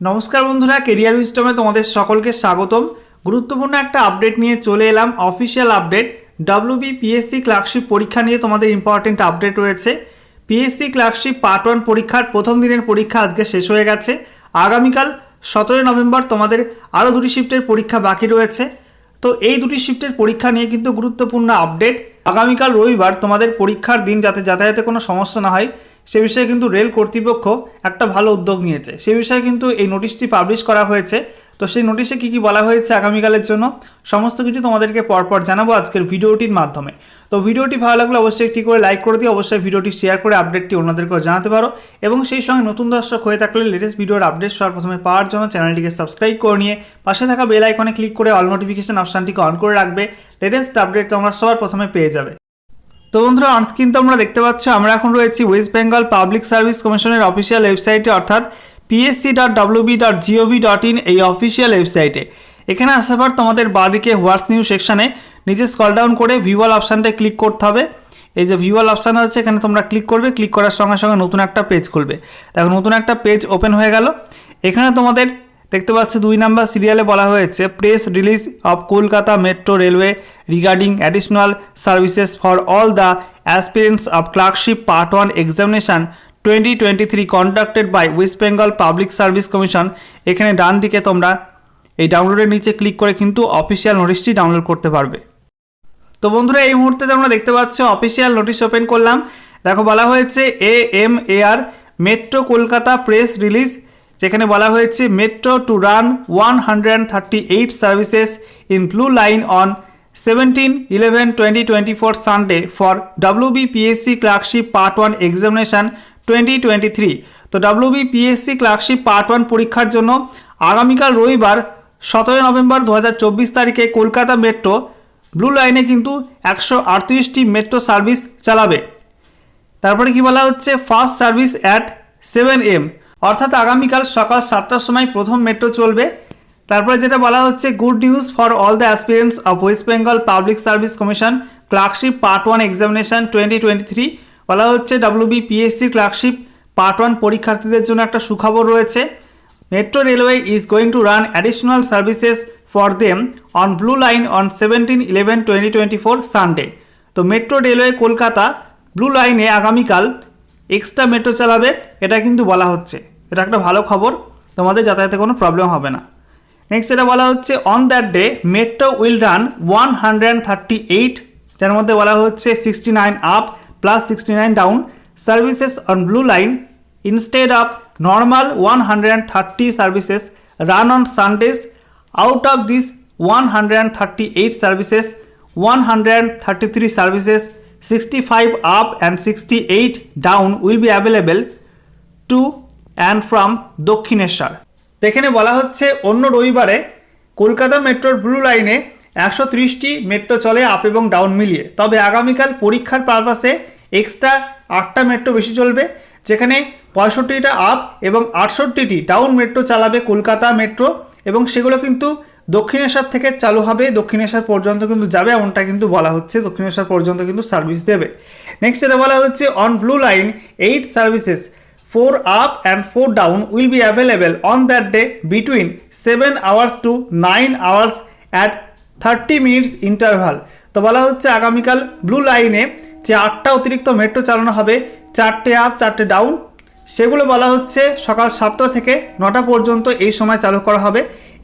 নমস্কার বন্ধুরা কেরিয়ার উইস্টমে তোমাদের সকলকে স্বাগতম। গুরুত্বপূর্ণ একটা আপডেট নিয়ে চলে এলাম official update WB PSC clerkship পরীক্ষা নিয়ে তোমাদের ইম্পর্টেন্ট আপডেট রয়েছে। পিএসসি ক্লার্কশিপ পার্ট ওয়ান পরীক্ষার প্রথম দিনের পরীক্ষা আজকে শেষ হয়ে গেছে। আগামীকাল সতেরোই নভেম্বর তোমাদের আরও দুটি শিফটের পরীক্ষা বাকি রয়েছে। তো এই দুটি শিফটের পরীক্ষা নিয়ে কিন্তু গুরুত্বপূর্ণ আপডেট আগামীকাল রবিবার তোমাদের পরীক্ষার দিন যাতে যাতায়াতে কোনো সমস্যা না হয় সে বিষয়ে কিন্তু রেল কর্তৃপক্ষ একটা ভালো উদ্যোগ নিয়েছে। সে বিষয়ে কিন্তু এই নোটিশটি পাবলিশ করা হয়েছে। তো সেই নোটিশে কী কী বলা হয়েছে আগামীকালের জন্য, সমস্ত কিছু তোমাদেরকে পরপর জানাব আজকের ভিডিওটির মাধ্যমে। তো ভিডিওটি ভালো লাগলে অবশ্যই একটি করে লাইক করে দিও, অবশ্যই ভিডিওটি শেয়ার করে আপডেটটি অন্যদেরকেও জানাতে পারো। এবং সেই সঙ্গে নতুন দর্শক হয়ে থাকলে লেটেস্ট ভিডিওর আপডেট সবার প্রথমে পাওয়ার জন্য চ্যানেলটিকে সাবস্ক্রাইব করে নিয়ে পাশে থাকা বেল আইকনে ক্লিক করে অল নোটিফিকেশন অপশানটিকে অন করে রাখবে। লেটেস্ট আপডেট তোমরা সবার প্রথমে পেয়ে যাবে। তো বন্ধুরা অনস্ক্রিন তোমরা দেখতে পাচ্ছ, আমরা এখন রয়েছি ওয়েস্ট বেঙ্গল পাবলিক সার্ভিস কমিশনের অফিসিয়াল ওয়েবসাইটে অর্থাৎ PSC dot WB dot GOV dot in এই অফিসিয়াল ওয়েবসাইটে এখানে আসার পর তোমাদের বাঁদিকে হোয়াটস নিউ সেকশানে নিচে স্কল ডাউন করে ভিউয়াল অপশানটায় ক্লিক করতে হবে। এই যে ভিউয়াল অপশান আছে, এখানে তোমরা ক্লিক করবে ক্লিক করার সঙ্গে সঙ্গে নতুন একটা পেজ খুলবে। দেখো, নতুন একটা পেজ ওপেন হয়ে গেল। এখানে তোমাদের দেখতে পাচ্ছ দুই নাম্বার সিরিয়ালে বলা হয়েছে press release of Kolkata metro railway regarding additional services for all the aspirants of clerkship part one examination twenty twenty three conducted by West Bengal public service commission এখানে ডান দিকে তোমরা এই ডাউনলোডের নিচে ক্লিক করে কিন্তু অফিসিয়াল নোটিশটি ডাউনলোড করতে পারবে। তো বন্ধুরা, এই মুহূর্তে তোমরা দেখতে পাচ্ছ অফিসিয়াল নোটিশ ওপেন করলাম। দেখো, বলা হয়েছে A M A R metro Kolkata press release যেখানে বলা হয়েছে metro to run one hundred thirty eight services in blue line on seventeen eleven twenty twenty four Sunday for WBPSC clerkship part one examination twenty twenty three তো WBPSC clerkship part one পরীক্ষার জন্য আগামীকাল রবিবার, সতেরোই November দু হাজার চব্বিশ তারিখে কলকাতা মেট্রো ব্লু লাইনে কিন্তু একশো আটত্রিশটি মেট্রো সার্ভিস চালাবে। তারপরে কি বলা হচ্ছে? First service at seven AM অর্থাৎ আগামীকাল সকাল সাতটার সময় প্রথম মেট্রো চলবে। তারপরে যেটা বলা হচ্ছে good news for all the aspirants of West Bengal public service commission clerkship part one examination twenty twenty three বলা হচ্ছে WB PSC clerkship part one পরীক্ষার্থীদের জন্য একটা সুখবর রয়েছে। Metro railway is going to run additional services for them on blue line on seventeen eleven twenty twenty four Sunday তো metro railway Kolkata blue লাইনে আগামীকাল এক্সট্রা মেট্রো চালাবে, এটা কিন্তু বলা হচ্ছে। এটা একটা ভালো খবর, তোমাদের যাতায়াতে কোনো প্রবলেম হবে না। নেক্সট যেটা বলা হচ্ছে on that day metro will run one hundred thirty eight যার মধ্যে বলা হচ্ছে sixty nine up plus sixty nine down services on blue line instead of normal one hundred thirty services run on Sundays out of this one hundred thirty eight services one hundred thirty three services sixty five up and sixty eight down will be available to and from Dakshineswar তো এখানে বলা হচ্ছে, অন্য রবিবারে কলকাতা মেট্রোর blue লাইনে একশো ত্রিশটি মেট্রো চলে আপ এবং ডাউন মিলিয়ে। তবে আগামীকাল পরীক্ষার পারপাসে এক্সট্রা আটটা মেট্রো বেশি চলবে, যেখানে পঁয়ষট্টিটা আপ এবং আটষট্টিটি ডাউন মেট্রো চালাবে কলকাতা মেট্রো এবং সেগুলো কিন্তু দক্ষিণেশ্বর থেকে চালু হবে। দক্ষিণেশ্বর পর্যন্ত কিন্তু যাবে, এমনটা কিন্তু বলা হচ্ছে। দক্ষিণেশ্বর পর্যন্ত কিন্তু সার্ভিস দেবে। নেক্সট এটা বলা হচ্ছে on blue line eight services four up and four down will be available on that day between seven hours to nine hours at thirty minutes interval তো বলা হচ্ছে আগামীকাল ব্লু লাইনে যে আটটা অতিরিক্ত মেট্রো চালানো হবে, চারটে আপ চারটে ডাউন সেগুলো বলা হচ্ছে সকাল সাতটা থেকে নটা পর্যন্ত এই সময় চালু করা হবে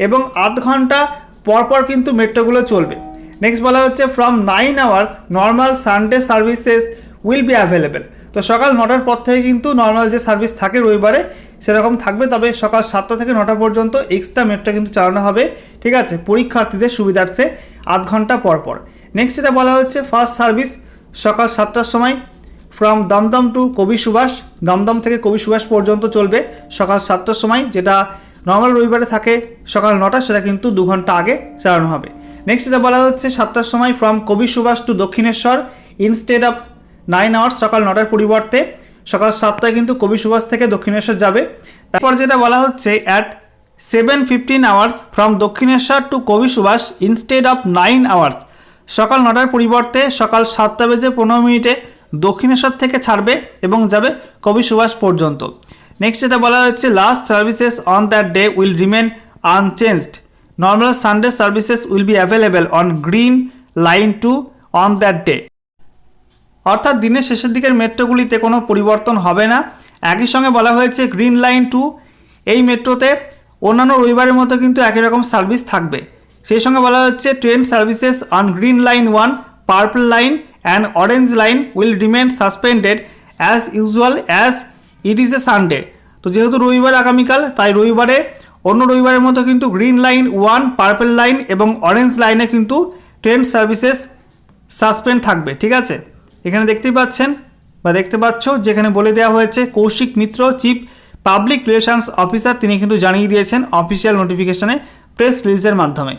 এবং আধ ঘণ্টা পরপর কিন্তু মেট্রোগুলো চলবে। নেক্সট বলা হচ্ছে from nine hours normal Sunday services will be available তো সকাল নটার পর থেকে কিন্তু নর্মাল যে সার্ভিস থাকে রবিবারে, সেরকম থাকবে। তবে সকাল সাতটা থেকে নটা পর্যন্ত এক্সট্রা মেট্রো কিন্তু চালানো হবে। ঠিক আছে? পরীক্ষার্থীদের, সুবিধার্থে আধ ঘণ্টা পর পর। নেক্সট যেটা বলা হচ্ছে ফার্স্ট সার্ভিস সকাল সাতটার সময় ফ্রম দমদম টু কবি সুভাষ। দমদম থেকে কবি সুভাষ পর্যন্ত চলবে সকাল সাতটার সময়, যেটা নর্মাল রবিবারে থাকে। সকাল নটা, সেটা কিন্তু দু ঘণ্টা আগে চালানো হবে। নেক্সট এটা বলা হচ্ছে, সাতটার সময় from Kabi Subhash to Dakshineswar instead of nine hours সকাল নটার পরিবর্তে, সকাল সাতটায় কিন্তু কবি সুভাষ থেকে দক্ষিণেশ্বর যাবে। তারপর যেটা বলা হচ্ছে at seven fifteen hours from Dakshineswar to Kabi Subhash instead of nine hours সকাল নটার পরিবর্তে, সকাল সাতটা বেজে পনেরো মিনিটে দক্ষিণেশ্বর থেকে ছাড়বে এবং যাবে কবি সুভাষ পর্যন্ত। নেক্সট যেটা বলা হচ্ছে last services on that day will remain unchanged normal Sunday services will be available on green line too on that day অর্থাৎ দিনের শেষের দিকের মেট্রোগুলিতে কোনো পরিবর্তন হবে না। একই সঙ্গে বলা হয়েছে গ্রিন লাইন টু, এই মেট্রোতে অন্যান্য রবিবারের মতো কিন্তু একই রকম সার্ভিস থাকবে। সেই সঙ্গে বলা হচ্ছে train services on green line one, purple line and orange line will remain suspended as usual as it is a Sunday. তো যেহেতু রবিবার আগামীকাল, তাই রবিবারে, অন্য রবিবারের মতো কিন্তু green line one, purple line এবং অরেঞ্জ লাইনে কিন্তু ট্রেন সার্ভিসেস সাসপেন্ড থাকবে, ঠিক আছে? এখানে দেখতে পাচ্ছেন, বা দেখতে পাচ্ছ, যেখানে বলে দেওয়া হয়েছে, Kaushik Mitra chief public relations officer তিনি কিন্তু জানিয়ে দিয়েছেন অফিসিয়াল নোটিফিকেশানে প্রেস রিলিজের মাধ্যমে।